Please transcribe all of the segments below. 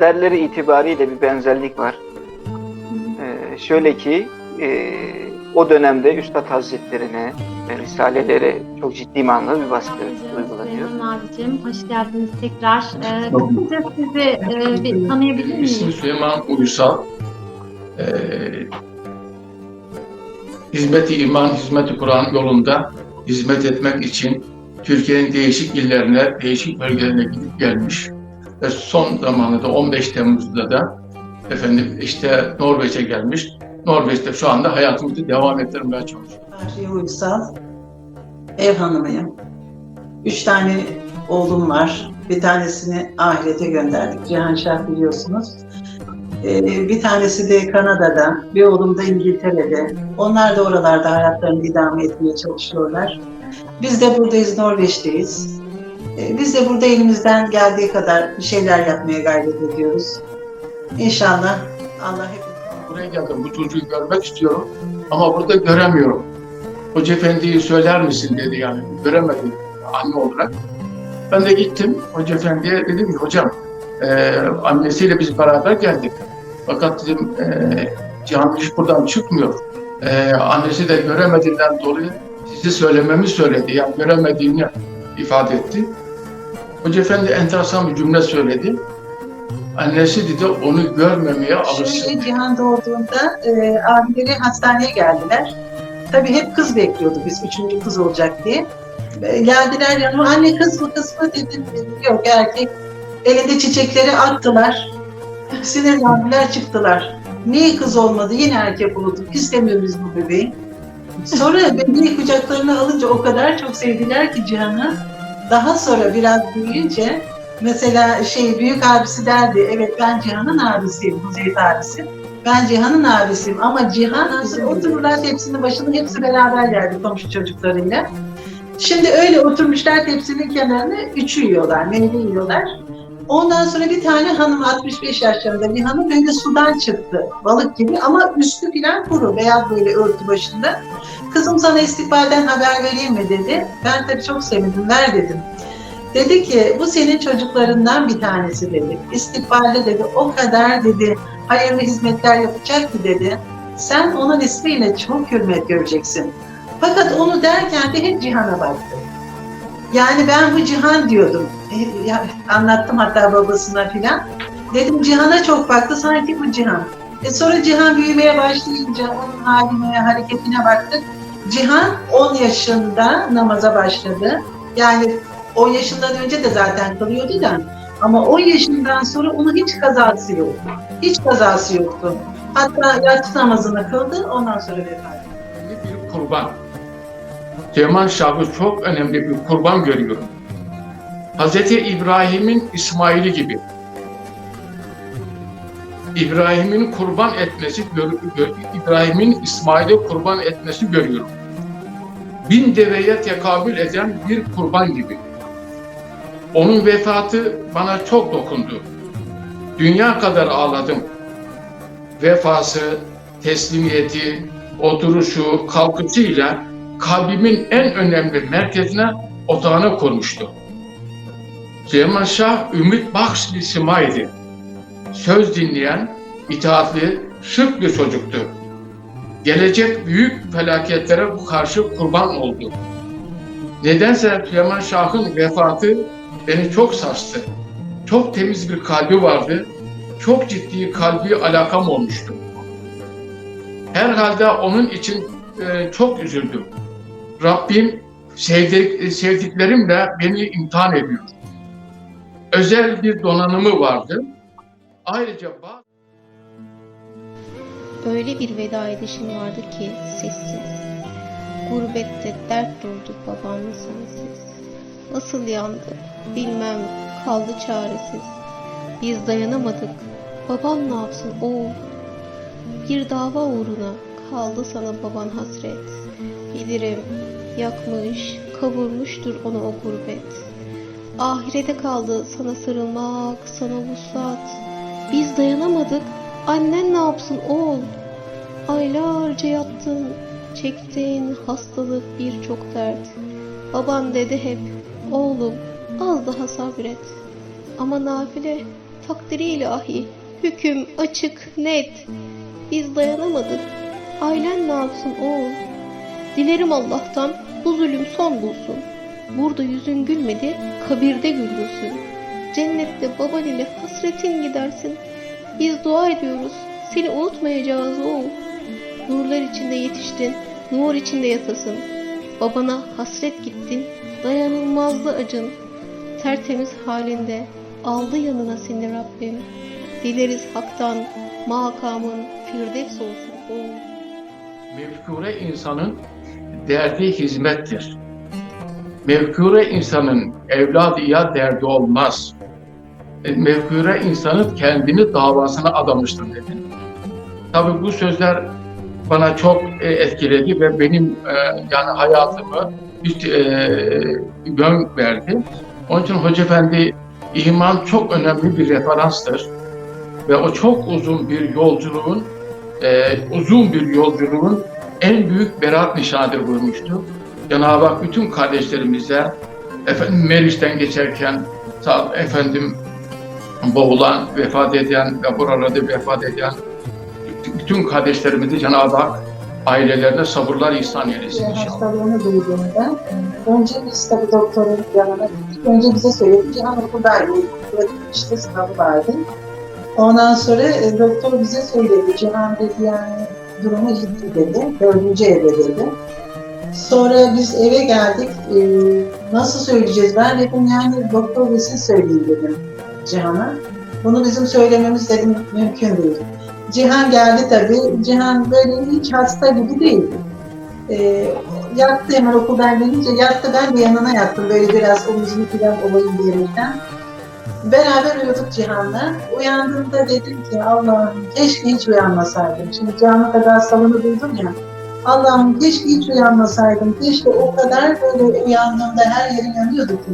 kaderleri itibariyle bir benzerlik var. Ee, şöyle ki e, o dönemde Üstad Hazretlerine ve Risalelere çok ciddi manada bir baskı uygulanıyor. Süleyman abicim, hoş geldiniz tekrar. Ee, kısaca sizi e, bir tanıyabilir miyim? İsmim Süleyman Uysal. Ee, hizmeti iman, hizmeti Kur'an yolunda hizmet etmek için Türkiye'nin değişik illerine, değişik bölgelerine gidip gelmiş. Ve son zamanında 15 Temmuz'da da efendim işte Norveç'e gelmiş. Norveç'te şu anda hayatımızı devam ettirmeye çalışıyoruz. Fahriye Uysal, ev hanımıyım. Üç tane oğlum var. Bir tanesini ahirete gönderdik. Cihan Şah biliyorsunuz. Ee, bir tanesi de Kanada'da, bir oğlum da İngiltere'de. Onlar da oralarda hayatlarını idame etmeye çalışıyorlar. Biz de buradayız, Norveç'teyiz. Ee, biz de burada elimizden geldiği kadar bir şeyler yapmaya gayret ediyoruz. İnşallah Allah hep Buraya geldim, bu çocuğu görmek istiyorum ama burada göremiyorum. Hoca Efendi'yi söyler misin dedi yani, göremedim anne olarak. Ben de gittim Hoca Efendi'ye dedim ki hocam e, annesiyle biz beraber geldik. Fakat dedim e, hiç buradan çıkmıyor. E, annesi de göremediğinden dolayı sizi söylememi söyledi. Yani göremediğini ifade etti. Hoca Efendi enteresan bir cümle söyledi. Annesi dedi onu görmemeye alışsın. Şöyle Cihan doğduğunda e, abileri hastaneye geldiler. Tabii hep kız bekliyorduk biz, üçüncü kız olacak diye. E, geldiler yanıma, anne kız mı kız mı dedim. Yok erkek. Elinde çiçekleri attılar. Sinirlendiler çıktılar. Niye kız olmadı? Yine erkek oldu. İstemiyoruz bu bebeği. Sonra bebeği kucaklarına alınca o kadar çok sevdiler ki Cihan'ı. Daha sonra biraz büyüyünce mesela şey büyük abisi derdi evet ben Cihan'ın abisiyim Kuzeyt abisi. Ben Cihan'ın abisiyim ama Cihan otururlar tepsinin başında hepsi beraber yerdi komşu çocuklarıyla. Şimdi öyle oturmuşlar tepsinin kenarına üçü yiyorlar, meyve yiyorlar. Ondan sonra bir tane hanım 65 yaşlarında bir hanım böyle sudan çıktı balık gibi ama üstü filan kuru beyaz böyle örtü başında. Kızım sana istikbalden haber vereyim mi dedi. Ben tabii çok sevindim ver dedim. Dedi ki bu senin çocuklarından bir tanesi dedi. İstikbalde dedi o kadar dedi hayırlı hizmetler yapacak ki dedi. Sen onun ismiyle çok hürmet göreceksin. Fakat onu derken de hep Cihan'a baktı. Yani ben bu Cihan diyordum. E, ya, anlattım hatta babasına filan. Dedim Cihan'a çok baktı sanki bu Cihan. E sonra Cihan büyümeye başlayınca onun haline, hareketine baktık. Cihan 10 yaşında namaza başladı. Yani 10 yaşından önce de zaten kılıyordu da ama 10 yaşından sonra onun hiç kazası yoktu. Hiç kazası yoktu. Hatta yatsı namazını kıldı ondan sonra vefat etti. bir kurban. Teoman Şah'ı çok önemli bir kurban görüyorum. Hz. İbrahim'in İsmail'i gibi. İbrahim'in kurban etmesi, İbrahim'in İsmail'i kurban etmesi görüyorum. Bin deveye tekabül eden bir kurban gibi. Onun vefatı bana çok dokundu. Dünya kadar ağladım. Vefası, teslimiyeti, oturuşu, kalkışıyla kalbimin en önemli merkezine otağını kurmuştu. Süleyman Şah ümit bir simaydı. Söz dinleyen, itaatli, şık bir çocuktu. Gelecek büyük felaketlere karşı kurban oldu. Nedense Süleyman Şah'ın vefatı beni çok sarstı. Çok temiz bir kalbi vardı. Çok ciddi kalbi alakam olmuştu. Herhalde onun için e, çok üzüldüm. Rabbim sevdik, sevdiklerimle beni imtihan ediyor. Özel bir donanımı vardı. Ayrıca bazı Öyle bir veda edişin vardı ki sessiz. Gurbette dert doldu babamla sensiz. Nasıl yandı bilmem kaldı çaresiz. Biz dayanamadık. Babam ne yapsın oğul? Bir dava uğruna kaldı sana baban hasret. Bilirim yakmış, kavurmuştur onu o gurbet. Ahirete kaldı sana sarılmak, sana vuslat. Biz dayanamadık. Annen ne yapsın oğul? Aylarca yattın, çektin hastalık birçok dert. Baban dedi hep, oğlum az daha sabret. Ama nafile Takdiri ilahi. Hüküm açık, net. Biz dayanamadık. Ailen ne yapsın oğul? Dilerim Allah'tan bu zulüm son bulsun. Burada yüzün gülmedi, kabirde güldürsün. Cennette baban ile hasretin gidersin. Biz dua ediyoruz, seni unutmayacağız oğul. Nurlar içinde yetiştin, nur içinde yatasın. Babana hasret gittin, dayanılmazdı acın. Tertemiz halinde aldı yanına seni Rabbim. Dileriz haktan makamın firdevs olsun oğul. Mevkure insanın derdi hizmettir. Mevkure insanın evladı ya derdi olmaz. E, Mevkure insanın kendini davasına adamıştır dedi. Tabii bu sözler bana çok e, etkiledi ve benim e, yani hayatımı bir yön verdi. Onun için Hoca Efendi iman çok önemli bir referanstır. Ve o çok uzun bir yolculuğun uzun bir yolculuğun en büyük berat nişanıdır buyurmuştu. Cenab-ı Hak bütün kardeşlerimize efendim Meriç'ten geçerken sağ efendim boğulan, vefat eden ve buralarda vefat eden bütün kardeşlerimizi Cenab-ı Hak ailelerine sabırlar ihsan eylesin Ve inşallah. hastalığını duyduğunda e, önce biz tabii doktorun yanına gittik. Önce bize söyledi. Cihan okuldaydı. Okula gitmişti. Sınavı vardı. Ondan sonra e, doktor bize söyledi. Cihan dedi yani durumu ciddi dedi. Dördüncü evde dedi. Sonra biz eve geldik. E, nasıl söyleyeceğiz? Ben dedim yani doktor ve siz söyleyin dedim Cihan'a. Bunu bizim söylememiz dedim mümkün değil. Cihan geldi tabii. Cihan böyle hiç hasta gibi değildi. E, yattı hemen okuldan gelince yattı ben de yanına yattım böyle biraz omuzunu falan olayım diyerekten. Beraber uyuduk Cihan'la. Uyandığımda dedim ki Allah'ım keşke hiç uyanmasaydım. Şimdi Cihan'ın kadar hastalığını duydum ya. Allah'ım keşke hiç uyanmasaydım. Keşke o kadar böyle uyandığımda her yerim yanıyordu ki.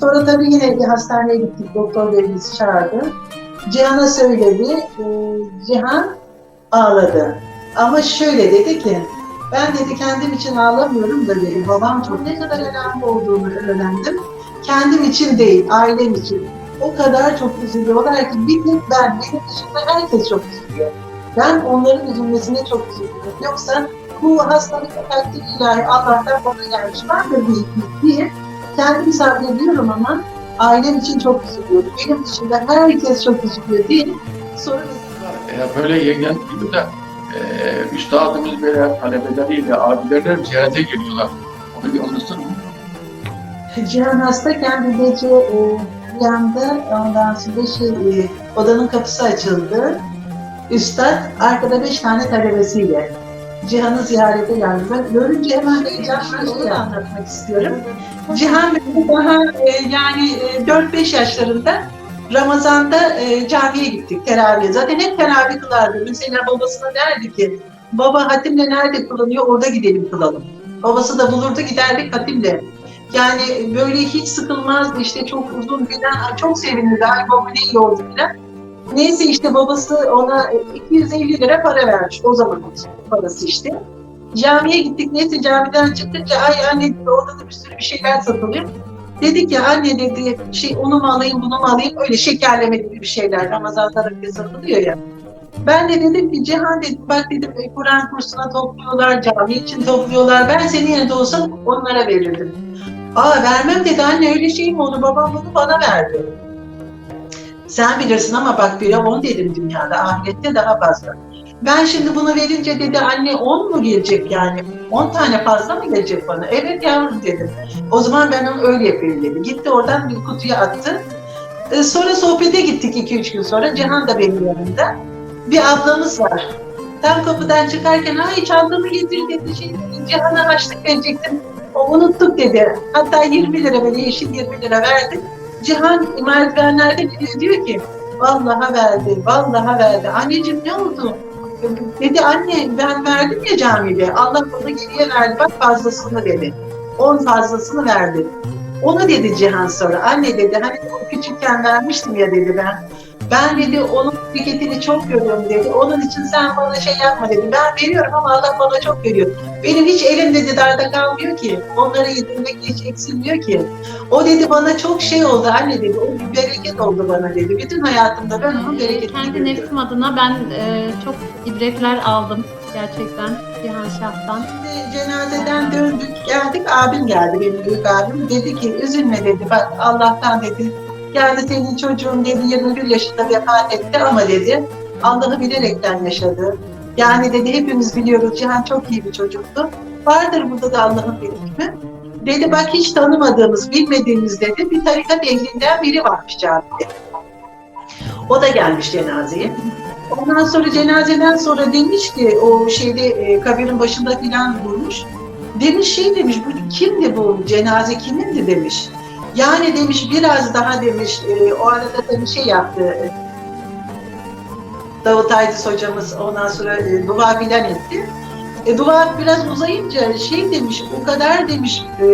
Sonra tabii yine bir hastaneye gittik. Doktor bey bizi çağırdı. Cihan'a söyledi. Ee, Cihan ağladı. Ama şöyle dedi ki ben dedi kendim için ağlamıyorum da dedi. Babam çok ne kadar önemli olduğunu öğrendim. Kendim için değil, ailem için. O kadar çok üzülüyorlar ki bir tek ben, benim dışında herkes çok üzülüyor. Ben onların üzülmesine çok üzülüyorum. Yoksa bu hastalık takdir ilahi Allah'tan bana gelmiş. Ben de büyük diye kendim sabrediyorum ama ailem için çok üzülüyorum. Benim dışında herkes çok üzülüyor diye. Sonra E, böyle yengen gibi de e, üstadımız böyle talebeleriyle, abilerle ziyarete geliyorlar. Onu bir anlatsana. Cihan hastayken bir gece e, uyandı. Ondan sonra şey, e, odanın kapısı açıldı. Üstad arkada beş tane talebesiyle Cihan'ı ziyarete geldi. Ben görünce hemen heyecan onu anlatmak istiyorum. Cihan daha e, yani e, 4-5 yaşlarında Ramazan'da e, camiye gittik teraviye. Zaten hep teravih kılardı. Mesela babasına derdi ki baba hatimle nerede kılınıyor orada gidelim kılalım. Babası da bulurdu giderdik hatimle. Yani böyle hiç sıkılmazdı işte çok uzun günden çok sevinirdi. Ay baba ne iyi oldu filan. Neyse işte babası ona 250 lira para vermiş o zaman parası işte. Camiye gittik neyse camiden çıkınca ay anne orada da bir sürü bir şeyler satılıyor. Dedi ki anne dedi şey onu mu alayım bunu mu alayım öyle şekerleme gibi bir şeyler Ramazan'da rakı satılıyor ya. Ben de dedim ki Cihan dedim bak dedim e, Kur'an kursuna topluyorlar, cami için topluyorlar. Ben senin yerinde olsam onlara verirdim. Aa vermem dedi anne öyle şey mi olur babam bunu bana verdi. Sen bilirsin ama bak bire on dedim dünyada ahirette daha fazla. Ben şimdi bunu verince dedi anne on mu gelecek yani? On tane fazla mı gelecek bana? Evet yavrum dedim. O zaman ben onu öyle yapayım dedi. Gitti oradan bir kutuya attı. Ee, sonra sohbete gittik iki üç gün sonra. Cihan da benim yanımda. Bir ablamız var. Tam kapıdan çıkarken ay çantamı getir dedi. Şey, Cihan'a harçlık verecektim. O unuttuk dedi. Hatta 20 lira böyle yeşil 20 lira verdi. Cihan merdivenlerde gidiyor diyor ki vallaha verdi, vallaha verdi. Anneciğim ne oldu? Dedi anne ben verdim ya camide. Allah bana geriye verdi. Bak fazlasını dedi. On fazlasını verdi. Onu dedi Cihan sonra. Anne dedi hani küçükken vermiştim ya dedi ben. Ben dedi onun bereketini çok görüyorum dedi. Onun için sen bana şey yapma dedi. Ben veriyorum ama Allah bana çok veriyor. Benim hiç elim dedi darda kalmıyor ki. Onları yedirmek hiç eksilmiyor ki. O dedi bana çok şey oldu anne dedi. O bir bereket oldu bana dedi. Bütün hayatımda ben onun bereketini Kendi gördüm. nefsim adına ben e, çok ibretler aldım gerçekten Cihan Şah'tan. Şimdi cenazeden döndük geldik abim geldi benim büyük abim dedi ki üzülme dedi bak Allah'tan dedi geldi senin çocuğun dedi 21 yaşında vefat etti ama dedi Allah'ı bilerekten yaşadı. Yani dedi hepimiz biliyoruz Cihan çok iyi bir çocuktu. Vardır burada da Allah'ın bir hükmü. Dedi bak hiç tanımadığımız, bilmediğimiz dedi bir tarikat ehlinden biri varmış camide. O da gelmiş cenazeye. Ondan sonra cenazeden sonra demiş ki o şeyde e, kabirin başında filan durmuş. Demiş şey demiş bu kimdi bu cenaze kimindi demiş. Yani demiş biraz daha demiş e, o arada tabii şey yaptı. Davut Aydız hocamız ondan sonra e, dua filan etti. E, dua biraz uzayınca şey demiş o kadar demiş e,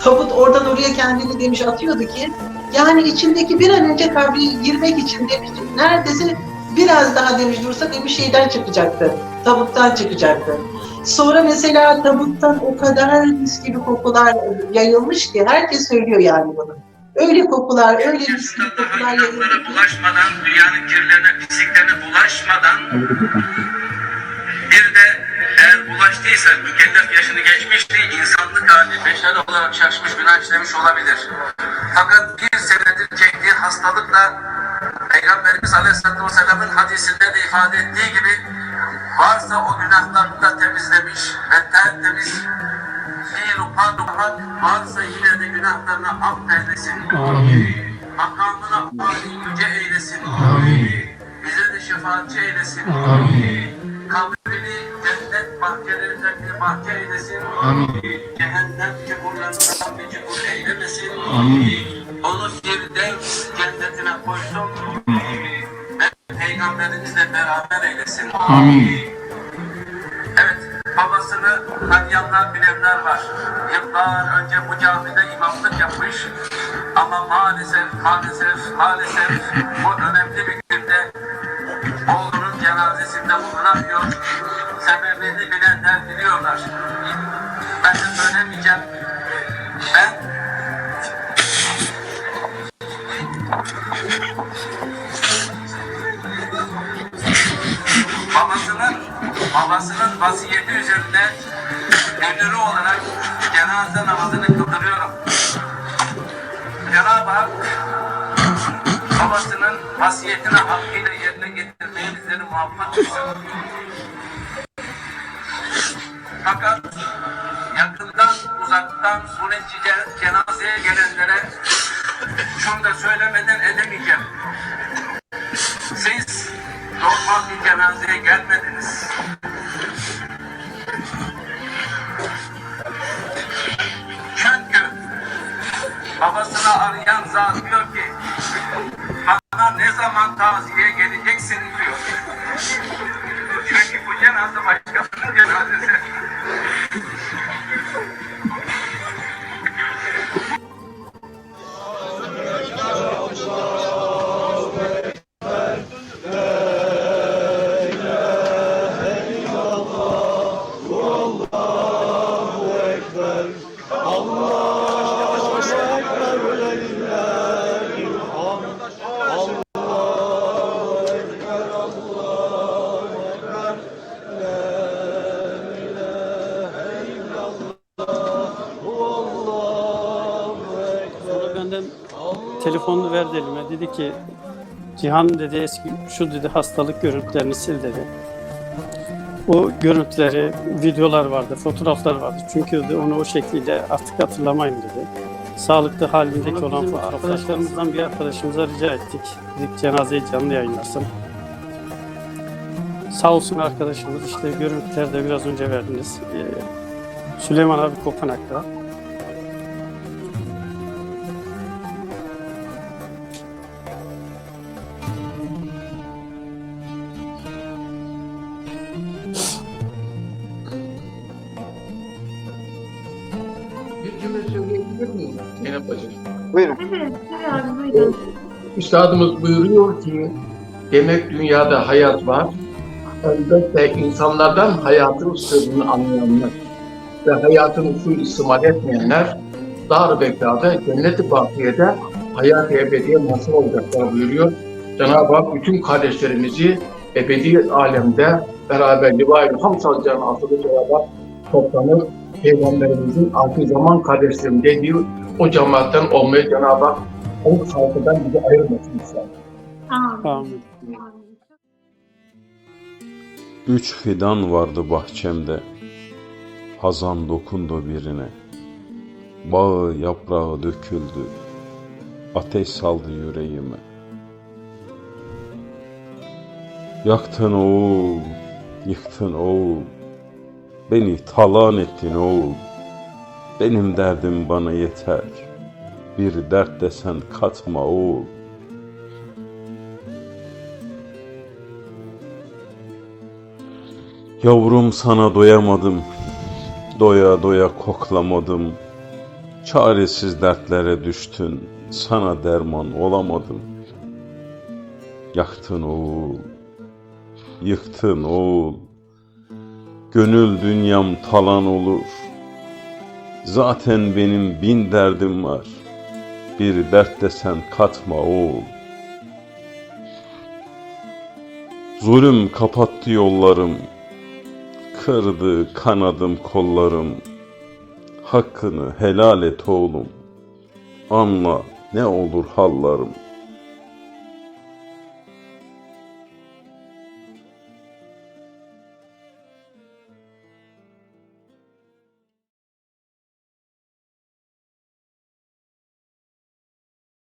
tabut oradan oraya kendini demiş atıyordu ki yani içindeki bir an önce kabri girmek için demiş neredeyse biraz daha demiş dursa demiş şeyden çıkacaktı. Tabuttan çıkacaktı. Sonra mesela tabuttan o kadar mis gibi kokular yayılmış ki herkes söylüyor yani bunu. Öyle kokular, öyle mis gibi kokular yayılmış. bulaşmadan, dünyanın kirlerine, pisliklerine bulaşmadan bir de eğer bulaştıysa mükellef yaşını geçmişti, insanlık hali beşer olarak şaşmış günah işlemiş olabilir. Fakat bir senedir çektiği hastalıkla Peygamberimiz Aleyhisselatü Vesselam'ın hadisinde de ifade ettiği gibi varsa o günahlarını da temizlemiş ve tertemiz fiil upan varsa yine de günahlarını affeylesin. Makamına âli yüce eylesin. Bize de şefaatçi eylesin. Kabrini cennet bahçelerinden bir bahçe eylesin. Cehennem çukurlarından bir çukur eylemesin. Onu firdevs cennetine koysun. Ve peygamberimizle beraber eylesin. Evet, babasını tanıyanlar bilenler var. Yıllar önce bu camide imamlık yapmış. Ama maalesef, maalesef, maalesef bu önemli bir günde oğlunun cenazesinde bulunamıyor. Sebebini bilenler biliyorlar. Ben de söylemeyeceğim. Babasının babasının vasiyeti üzerinde gönüllü olarak cenaze namazını kıldırıyorum. Cenab-ı Hak babasının vasiyetini hakkıyla yerine getirmeye bizleri muvaffak etsin. Fakat yakından uzaktan bu cenazeye gelenlere şunu da söylemeden edemeyeceğim. Normal bir cenazeye gelmediniz. Çünkü babasını arayan zat diyor ki bana ne zaman taziye geleceksin diyor. Çünkü bu cenaze başkasının cenazesi. Dedi ki Cihan dedi eski şu dedi hastalık görüntülerini sil dedi. O görüntüleri, videolar vardı, fotoğraflar vardı. Çünkü dedi, onu o şekilde artık hatırlamayın dedi. Sağlıklı halindeki olan fotoğraflar. Arkadaşlarımızdan bir arkadaşımıza rica ettik. Dedik cenazeyi canlı yayınlasın. Sağ olsun arkadaşımız işte görüntüleri de biraz önce verdiniz. Ee, Süleyman abi Kopanak'ta. Cümle söyleyebilir miyim? Zeynep Bacı. Buyurun. Evet, tabii abi buyurun. Üstadımız buyuruyor ki Demek dünyada hayat var. Elbette insanlardan hayatın sırrını anlayanlar ve hayatın suistimal etmeyenler dar bekada cennet-i bakiyede hayat-ı ebediye nasıl olacaklar buyuruyor. Cenab-ı Hak bütün kardeşlerimizi ebedi alemde beraber Livail Ham salacağının altında Cenab-ı Hak toplanıp Peygamberimizin altı zaman kardeşlerim dediği o cemaatten olmayı Cenab-ı Hak o halkından bizi ayırmasın inşallah. Amin. Üç fidan vardı bahçemde, hazan dokundu birine. Bağı yaprağı döküldü, ateş saldı yüreğime. Yaktın oğul, yıktın oğul, beni talan ettin oğul. Benim derdim bana yeter, bir dert desen katma oğul. Yavrum sana doyamadım, doya doya koklamadım. Çaresiz dertlere düştün, sana derman olamadım. Yaktın oğul, yıktın oğul. Gönül dünyam talan olur. Zaten benim bin derdim var. Bir dert desen katma oğul. Zulüm kapattı yollarım. Kırdı kanadım kollarım. Hakkını helal et oğlum. Anla ne olur hallarım.